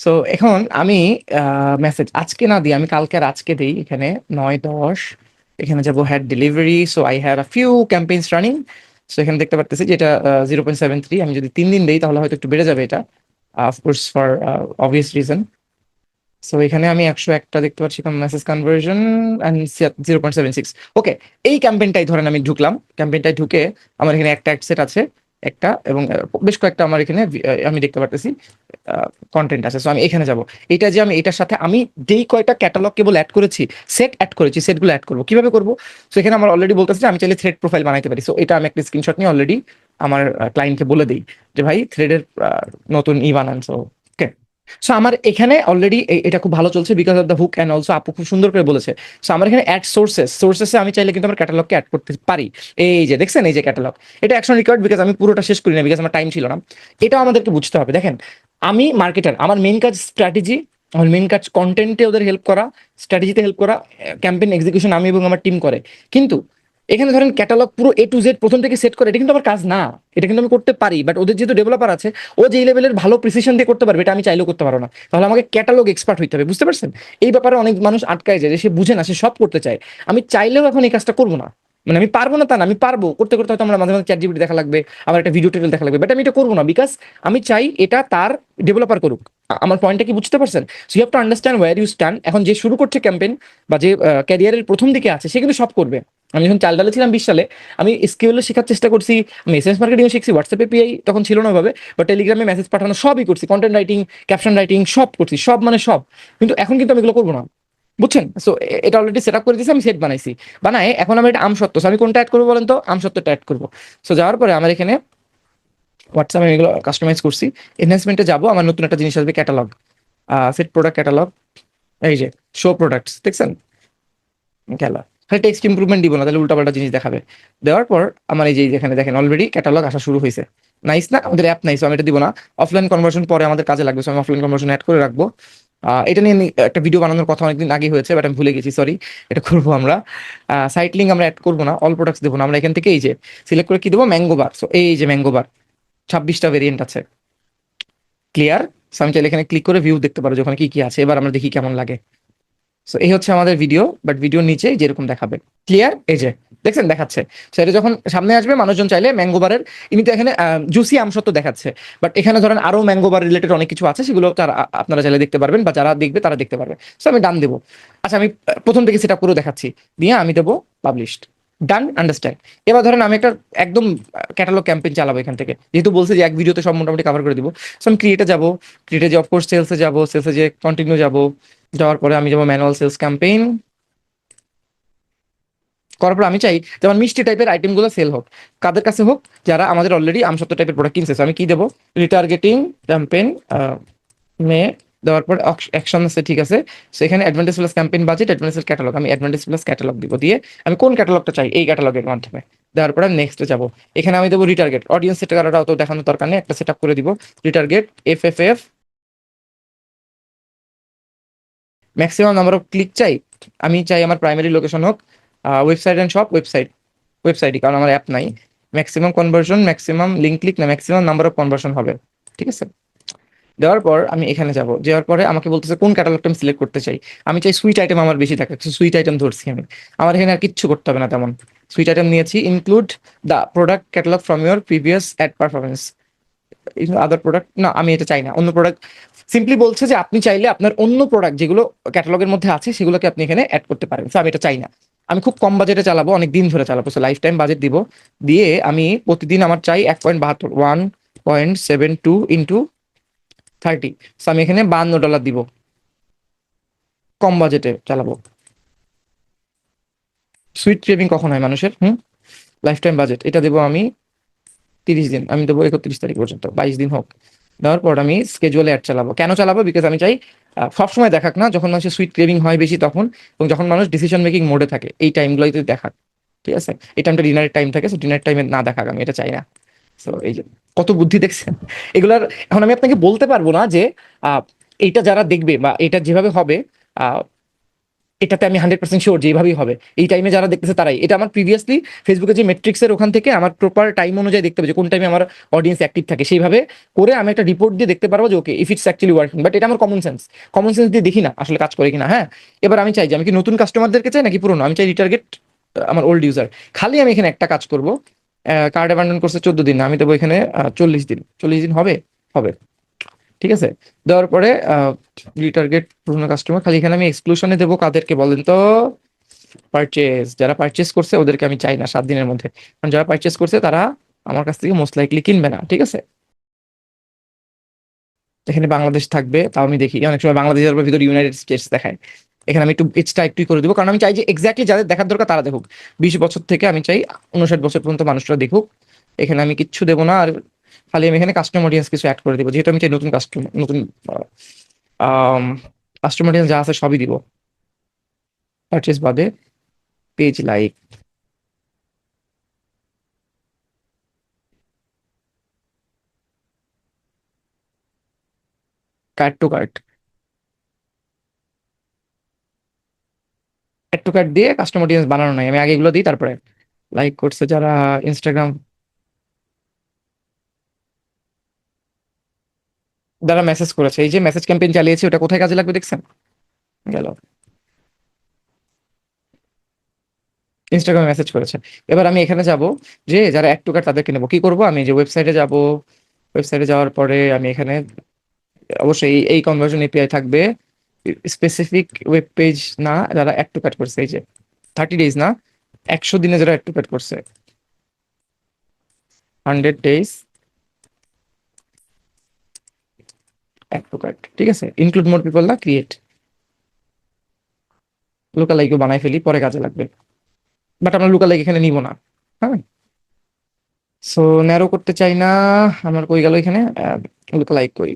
So এখন আমি message আজকে না দিই, আমি কালকে আর আজকে দিই, এখানে নয় দশ, এখানে যাব had delivery so I have a few campaigns running so এখানে দেখতে পারতেছি যে এটা জিরো পয়েন্ট সেভেন থ্রি আমি যদি তিন দিন দিই, তাহলে হয়তো একটু বেড়ে যাবে এটা of course for obvious reason so এখানে আমি একশো একটা দেখতে পাচ্ছি message conversion and zero point seven six okay এই ক্যাম্পেইনটাই ধরেন আমি ঢুকলাম ক্যাম্পেইনটাই ঢুকে আমার এখানে একটা অ্যাড সেট আছে একটা এবং বেশ কয়েকটা আমার এখানে আমি দেখতে পারতেছি কন্টেন্ট আছে। সো আমি এখানে যাব। এটা যে আমি, এটার সাথে আমি যেই কয়টা ক্যাটালগ কেবল অ্যাড করেছি সেট অ্যাড করেছি সেটগুলো অ্যাড করব। কীভাবে করব? সো এখানে আমার অলরেডি বলতেছে আমি চাইলে থ্রেড প্রোফাইল বানাইতে পারি। সো এটা আমি একটা স্ক্রিনশট নিয়ে অলরেডি আমার ক্লায়েন্টকে বলে দিই যে, ভাই থ্রেডের নতুন ই বানান। সো সো আমার এখানে অলরেডি এটা খুব ভালো চলছে because of the hook and also আপু খুব সুন্দর করে বলেছে। সো আমার এখানে অ্যাড সোর্সেস সোর্সেসে আমি চাইলে কিন্তু আমার ক্যাটালগকে অ্যাড করতে পারি। এই যে, দেখছেন? এই যে ক্যাটালগ এটা অ্যাকশন রিকোয়ার্ড বিকজ আমি পুরোটা শেষ করি না বিকজ আমার টাইম ছিল না। এটাও আমাদেরকে বুঝতে হবে। দেখেন, আমি মার্কেটার আমার মেইন কাজ স্ট্র্যাটেজি আমার মেন কাজ কন্টেন্টে ওদের হেল্প করা স্ট্র্যাটেজিতে হেল্প করা ক্যাম্পেইন এক্সিকিউশন আমি এবং আমার টিম করে। কিন্তু এখানে ধরেন ক্যাটালগ পুরো এ টু জেড প্রথম থেকে সেট করে, এটা কিন্তু আমার কাজ না। এটা কিন্তু আমি করতে পারি বাট ওদের যেহেতু ডেভেলপার আছে, ও যে লেভেলের ভালো প্রিসিশন দিয়ে করতে পারবে, এটা আমি চাইলেও করতে পারো না। তাহলে আমাকে ক্যাটালগ এক্সপার্ট হইতে হবে, বুঝতে পারছেন? এই ব্যাপারে অনেক মানুষ আটকায় যায়, যে সে বুঝে না, সে সব করতে চায়। আমি চাইলেও এখন এই কাজটা করব না। মানে আমি পারব না তা না, আমি পারব। করতে করতে হয়তো আমার মাঝে মাঝে চ্যাট জিবিটি দেখা লাগবে আমার একটা ভিডিও টেবিল দেখা লাগবে বাট আমি এটা করব না বিকজ আমি চাই এটা তার ডেভেলপার করুক। আমার পয়েন্টটা কি বুঝতে পারছেন? So you have to understand where you stand এখন যে শুরু করছে ক্যাম্পেইন বা যে ক্যারিয়ারের প্রথম দিকে আছে, সে কিন্তু সব করবে। আমি যখন চাল ডালে ছিলাম বিশ সালে, আমি স্কিউলে শেখার চেষ্টা করছি, আমি এসএস মার্কেটিং শিখছি হোয়াটসঅ্যাপে পিআই তখন ছিল না ভাবে বা টেলিগ্রামে মেসেজ পাঠানো সবই করছি কন্টেন্ট রাইটিং ক্যাপশন রাইটিং সব করছি, সব মানে সব। কিন্তু এখন কিন্তু আমি এগুলো করব না। বুঝছেন? সো এটা অলরেডি সেট আপ করে দিয়েছি, আমি সেট বানাইছি। বানায় এখন আমি এটা আমসত্ত্ব, so, আমি কোনটা অ্যাড করব বলেন তো? আমসত্ত্বটা অ্যাড করব। সো যাওয়ার পরে আমার এখানে হোয়াটসঅ্যাপ আমি এগুলো কাস্টমাইজ করছি। এনহ্যান্সমেন্টে যাব, আমার নতুন একটা জিনিস আসবে ক্যাটালগ সেট প্রোডাক্ট ক্যাটালগ এই যে শো প্রোডাক্টস দেখছেন? খেলা। খালি টেক্সট ইম্প্রুভমেন্ট দিব না, তাহলে উল্টাপাল্টা জিনিস দেখাবে। দেওয়ার পর আমার এই যে এখানে দেখেন অলরেডি ক্যাটালগ আসা শুরু হয়েছে। নাইস না? আমাদের অ্যাপ নাইস আমি এটা দিব না। অফলাইন কনভার্সন পরে আমাদের কাজে লাগবে, so, আমি অফলাইন কনভার্সন অ্যাড করে রাখব। এটা নিয়ে একটা ভিডিও বানানোর কথা অনেকদিন আগে হয়েছে বাট আমি ভুলে গেছি সরি এটা করব আমরা। সাইট লিঙ্ক আমরা অ্যাড করব না অল প্রোডাক্টস দেবো না। আমরা এখান থেকে এই যে সিলেক্ট করে কি দেবো? ম্যাঙ্গো বার সো এই যে ম্যাঙ্গো বার ছাব্বিশটা ভেরিয়েন্ট আছে। ক্লিয়ার সো আমি চাইলে এখানে ক্লিক করে ভিউ দেখতে পারো যে ওখানে কি কি আছে। এবার আমরা দেখি কেমন লাগে। সো এই হচ্ছে আমাদের ভিডিও বাট ভিডিওর নিচে যেরকম দেখাবে ক্লিয়ার এই যে। দেখছেন, দেখাচ্ছে। সেটা যখন সামনে আসবে, মানুষজন চাইলে ম্যাঙ্গোবারের ইনি তো এখানে জুসি আমসত্ব দেখাচ্ছে। বাট এখানে ধরেন আরও ম্যাঙ্গোবার রিলেটেড অনেক কিছু আছে, সেগুলো তারা আপনারা চাইলে দেখতে পারবেন বা যারা দেখবে তারা দেখতে পারবে। সো আমি ডান দেবো। আচ্ছা আমি প্রথম থেকে সেটা করে দেখাচ্ছি। দিয়ে আমি দেবো পাবলিশড ডান আন্ডারস্ট্যান্ড এবার ধরেন আমি একটা একদম ক্যাটালগ ক্যাম্পেইন চালাবো এখান থেকে। যেহেতু বলছে যে এক ভিডিওতে সব মোটামুটি কভার করে দিব। সো আমি ক্রিয়েটে যাব। ক্রিয়েটে যে অফকোর্স সেলসে যাব। সেলসে যে কন্টিনিউ যাব। যাওয়ার পরে আমি যাব ম্যানুয়াল সেলস ক্যাম্পেইন করার পর আমি চাই যেমন মিষ্টি টাইপের আইটেমগুলো সেল হোক। কাদের কাছে হোক, যারা আমাদের অলরেডি আমসত্ব টাইপের প্রোডাক্ট কিনছে। আমি কি দেবো? রিটার্গেটিং ক্যাম্পেইন মে দেওয়ার পর অ্যাকশন আছে, ঠিক আছে। সেখানে advantage plus campaign budget advantage catalog আমি অ্যাডভান্টেজ প্লাস ক্যাটালগ দিব দিয়ে আমি কোন ক্যাটালগটা চাই? এই ক্যাটালগের মাধ্যমে। দেওয়ার পরে নেক্সটে যাব। এখানে আমি দেবো রিটার্গেট অডিয়েন্স সেট করাটা অত দেখানোর দরকার নেই, একটা সেট আপ করে দিব। Retarget F F F maximum number of click চাই। আমি চাই আমার প্রাইমারি লোকেশন হোক ওয়েবসাইট অ্যান্ড শপ ওয়েবসাইট ওয়েবসাইটই কারণ আমার অ্যাপ নাই। Maximum conversion maximum link click না ম্যাক্সিমাম নাম্বার অফ কনভার্সন হবে। ঠিক আছে? দেওয়ার পর আমি এখানে যাব। যাওয়ার পরে আমাকে বলতেছে কোন ক্যাটালগটা আমি সিলেক্ট করতে চাই? আমি চাই সুইট আইটেম আমার বেশি থাকে সুইট আইটেম ধরছি আমি। আমার এখানে আর কিচ্ছু করতে হবে না তেমন। সুইট আইটেম নিয়েছি include the product catalog from your previous ad performance other product না আমি এটা চাই না। অন্য প্রোডাক্ট সিম্পলি বলছে যে আপনি চাইলে আপনার অন্য প্রোডাক্ট যেগুলো ক্যাটালগের মধ্যে আছে সেগুলোকে আপনি এখানে অ্যাড করতে পারেন। So, আমি এটা চাই না। আমি খুব কম বাজেটে চালাবো অনেক দিন ধরে চালাবো। লাইফ টাইম বাজেট দিব। দিয়ে আমি প্রতিদিন আমার চাই এক পয়েন্ট বাহাত্তর one point seven two into thirty আমি এখানে বান্ন ডলার দিব। কম বাজেটে চালাবো। সুইট ক্রেভিং কখন হয় মানুষের? হুম? লাইফ টাইম বাজেট এটা দেবো আমি তিরিশ দিন। আমি দেবো একত্রিশ তারিখ পর্যন্ত, বাইশ দিন হোক। দেওয়ার পর আমি স্কেজুয়ালে অ্যাড চালাবো। কেন চালাবো? বিকজ আমি চাই সবসময় দেখাক না, যখন মানুষের সুইট ক্রেভিং হয় বেশি তখন, এবং যখন মানুষ ডিসিশন মেকিং মোডে থাকে, এই টাইমগুলোই টাইমগুলোতে দেখাক। ঠিক আছে? এই টাইমটা ডিনারের টাইম থাকে সো ডিনার টাইমে না দেখাক, আমি এটা চাই না। সো এই যে, কত বুদ্ধি দেখছেন? এগুলার, এখন আমি আপনাকে বলতে পারব না যে এইটা যারা দেখবে বা এটা যেভাবে হবে এটাতে আমি হান্ড্রেড পার্সেন্ট শিওর যে এইভাবেই হবে। এই টাইমে যারা দেখতেছে তারাই। এটা আমার প্রিভিয়াসলি ফেসবুকে যে মেট্রিক্সের ওখান থেকে আমার প্রপার টাইম অনুযায়ী দেখতে হবে যে কোন টাইমে আমার অডিয়েন্স অ্যাক্টিভ থাকে। সেইভাবে করে আমি একটা রিপোর্ট দিয়ে দেখতে পারব যে okay if it's actually working but এটা আমার কমন সেন্স কমন সেন্স দিয়ে দেখি না আসলে কাজ করে কিনা হ্যাঁ? এবার আমি চাই যে, আমি কি নতুন কাস্টমারদেরকে চাই নাকি পুরনো? আমি চাই রিটার্গেট আমার ওল্ড ইউজার খালি আমি এখানে একটা কাজ করব কার্ড অ্যাবান্ডন করছে চোদ্দ দিন, আমি দেবো এখানে চল্লিশ দিন। চল্লিশ দিন হবে? হবে। ঠিক আছে? দেওয়ার পরে রিটার্গেট পুরোনো কাস্টমার খালি এখানে আমি এক্সক্লুশনে দেবো কাদেরকে বলেন তো? পারচেস যারা পারচেস করছে ওদেরকে আমি চাই না সাত দিনের মধ্যে। কারণ যারা পারচেস করছে তারা আমার কাছ থেকে মোস্ট লাইকলি কিনবে না, ঠিক আছে? এখানে বাংলাদেশ থাকবে, তাও আমি দেখি। অনেক সময় বাংলাদেশের ভিতরে ইউনাইটেড স্টেটস দেখায়। এখানে আমি একটু এজটা একটু করে দেবো, কারণ আমি চাই যে এক্স্যাক্টলি যাদের দেখার দরকার তারা দেখুক। বিশ বছর থেকে আমি চাই, উনষাট বছর পর্যন্ত মানুষরা দেখুক। এখানে আমি কিচ্ছু দেবো না, আর খালি আমি এখানে কাস্টমার অডিয়েন্স কিছু অ্যাড করে দেবো। যেহেতু আমি চাই নতুন কাস্টমার নতুন কাস্টমার অডিয়েন্স যা আছে সবই দিব। পারচেস বাদে page like cart to cart add to cart দিয়ে কাস্টমার অডিয়েন্স বানানো নাই। আমি আগে এগুলো দিই, তারপরে। লাইক করছে যারা ইনস্টাগ্রাম যারা মেসেজ করেছে। এই যে মেসেজ ক্যাম্পেইন চালিয়েছে, ওটা কোথায় কাজে লাগবে দেখছেন? গেল। ইনস্টাগ্রামে মেসেজ করেছে। এবার আমি এখানে যাব যে যারা অ্যাড টু কার্ড তাদেরকে নেব। কি করব? আমি যে ওয়েবসাইটে যাব ওয়েবসাইটে যাওয়ার পরে আমি এখানে অবশ্যই এই- কনভার্সন এপিআই থাকবে। স্পেসিফিক ওয়েব পেজ না, যারা অ্যাড টু কার্ড করছে। এই যে থার্টি ডেজ না, একশো দিনে যারা অ্যাড টু কার্ড করছে। হান্ড্রেড ডেজ অ্যাড টু ঠিক আছে? ইনক্লুড মোর পিপল না ক্রিয়েট লোকাল লাইকও বানাই ফেলি, পরে কাজে লাগবে। বাট আমরা লোকাল লাইক এখানে নিব না হ্যাঁ? সো ন্যারো করতে চাই না, আমার কই গেল এখানে? লোকাল লাইক কই।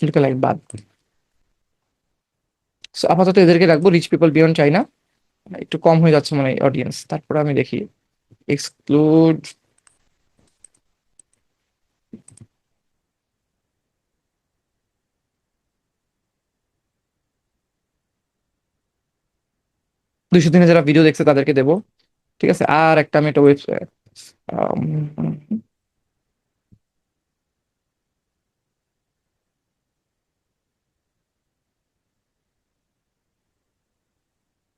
লোকাল লাইক বাদ। সো আপাতত এদেরকে রাখব রিচ পিপল বিয়ন্ড চাই না একটু কম হয়ে যাচ্ছে মানে অডিয়েন্স তারপরে আমি দেখি। এক্সক্লুড দুইশো দিনে যারা ভিডিও দেখছে, তাদেরকে দেবো। ঠিক আছে? আর একটা আমি একটা ওয়েবসাইট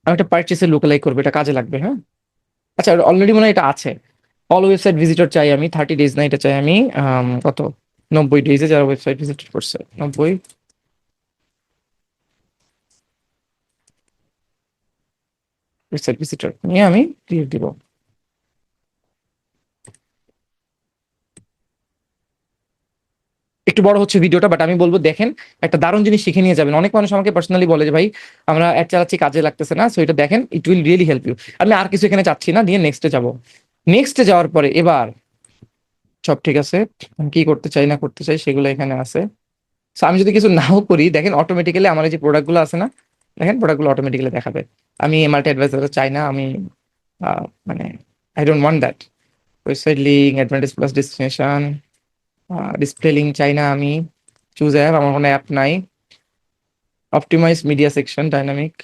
আমি একটা পারচেসের লোকালাই করব, এটা কাজে লাগবে হ্যাঁ? আচ্ছা অলরেডি মনে হয় এটা আছে। অল ওয়েবসাইট ভিজিটর চাই আমি থার্টি ডেজ না, এটা চাই আমি কত? নব্বই ডেজে যারা ওয়েবসাইট ভিজিট করছে, নব্বই ওয়েবসাইট ভিজিটর নিয়ে আমি ক্রিয়েট দিব। একটু বড় হচ্ছে ভিডিওটা বাট আমি বলব, দেখেন, একটা দারুণ জিনিস শিখে নিয়ে যাবেন। অনেক মানুষ আমাকে পার্সোনালি বলে যে, ভাই, আমরা অ্যাড চালাচ্ছি, কাজে লাগতেছে না সো এটা দেখেন it will really help you আমি আর কিছু এখানে চাচ্ছি না, দিয়ে নেক্সটে যাব। নেক্সটে যাওয়ার পরে, এবার, সব ঠিক আছে, আমি কি করতে চাই, না করতে চাই, সেগুলো এখানে আছে। সো আমি যদি কিছু নাও করি, দেখেন অটোমেটিক্যালি আমার এই যে প্রোডাক্টগুলো আছে না দেখেন প্রোডাক্টগুলো অটোমেটিক্যালি দেখাবে। আমি মাল্টি অ্যাডভাইজার চাই না, আমি মানে I don't want that website link advantage plus destination display link চাই না আমি। চুজ অ্যাপ আমার কোনো অ্যাপ নাই। অপটিমাইজ মিডিয়া সেকশন ডাইনামিক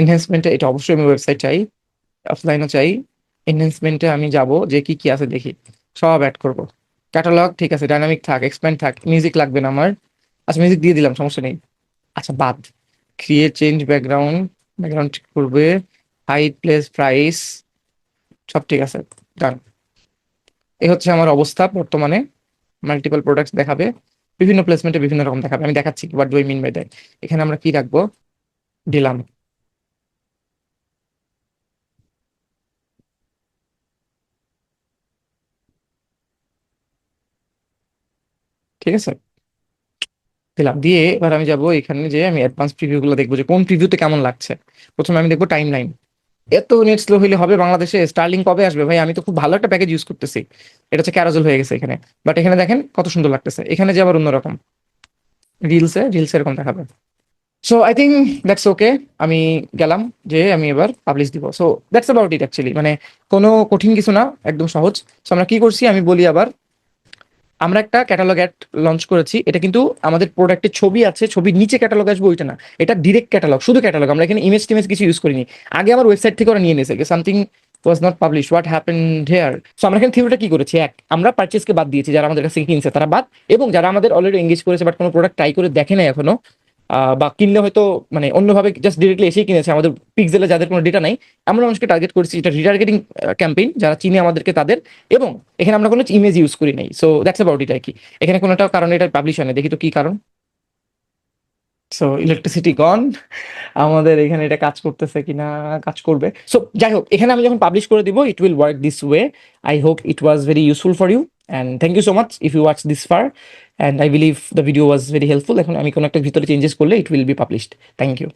এনহ্যান্সমেন্টে এটা অবশ্যই আমি ওয়েবসাইট চাই অফলাইনও চাই। এনহ্যান্সমেন্টে আমি যাব, যে কি কি আছে দেখি। সব অ্যাড করব। ক্যাটালগ ঠিক আছে ডাইনামিক থাক এক্সপ্যান্ড থাক মিউজিক লাগবে না আমার। আচ্ছা মিউজিক দিয়ে দিলাম, সমস্যা নেই। আচ্ছা বাদ। ক্রিয়েট চেঞ্জ ব্যাকগ্রাউন্ড ব্যাকগ্রাউন্ড ঠিক করবে হাইট প্লেস প্রাইস সব ঠিক আছে ডান এই হচ্ছে আমার অবস্থা বর্তমানে মাল্টিপল প্রোডাক্টস দেখাবে, বিভিন্ন প্লেসমেন্টে বিভিন্ন রকম দেখাবে, আমি দেখাচ্ছি what do mean by that এখানে আমরা কি রাখব? দিলাম। ঠিক আছে? দিলাম। দিয়ে এবার আমি যাব এখানে যে আমি অ্যাডভান্স প্রিভিউ গুলো দেখব যে কোন প্রিভিউতে কেমন লাগছে। প্রথমে আমি দেখব টাইম লাইন এত নেট স্লো হইলে হবে বাংলাদেশে স্টার্লিং কবে আসবে? ভাই, আমি তো খুব ভালো একটা প্যাকেজ ইউজ করতেছি। এটা হচ্ছে ক্যারাজল হয়ে গেছে এখানে। বাট এখানে দেখেন কত সুন্দর লাগতেছে। এখানে যে আবার অন্যরকম রিলসে রিলস এরকম দেখাবে। So I think that's okay আমি গেলাম যে আমি এবার পাবলিশ দিব। So that's about it actually মানে কোনো কঠিন কিছু না, একদম সহজ। সো আমরা কি করছি? আমি বলি আবার আমরা একটা ক্যাটালগ অ্যাড লঞ্চ করেছি। এটা কিন্তু আমাদের প্রোডাক্টের ছবি আছে, ছবির নিচে ক্যাটালগ আসবে ওইটা না। এটা ডিরেক্ট ক্যাটালগ শুধু ক্যাটালগ আমরা এখানে ইমেজ টিমেজ কিছু ইউজ করিনি। আগে আমার ওয়েবসাইট থেকে ওরা নিয়ে নিয়েছে something was not publish what happen here so আমরা এখানে থিওরিটা কি করেছি? এক, আমরা পার্চেসকে বাদ দিয়েছি, যারা আমাদের কাছে কিনছে, তারা বাদ। এবং যারা আমাদের অলরেডি এঙ্গেজ করেছে বাট কোনো প্রোডাক্ট ট্রাই করে দেখে না এখনও বা কিনলে হয়তো মানে অন্যভাবে জাস্ট ডিরেক্টলি এসেই কিনেছে। আমাদের পিক্সেলে যাদের কোনো ডেটা নাই, আমরা মানুষকে টার্গেট করেছি এটা রিটার্গেটিং ক্যাম্পেইন যারা চিনে আমাদেরকে তাদের। এবং এখানে আমরা কোনো ইমেজ ইউজ করি নাই। সো দ্যাটস অ্যাবাউট ইট আর কি। এখানে কোনো একটা কারণে এটা পাবলিশ হয় না দেখি তো কি কারণ। সো ইলেকট্রিসিটি গন আমাদের এখানে এটা কাজ করতেছে কিনা, কাজ করবে। সো যাই হোক, এখানে আমি যখন পাবলিশ করে দিব it will work this way I hope it was very useful for you and thank you so much if you watch this far and I believe the video was very helpful এখন আমি কোনো একটা ভিতরে changes করলে it will be published thank you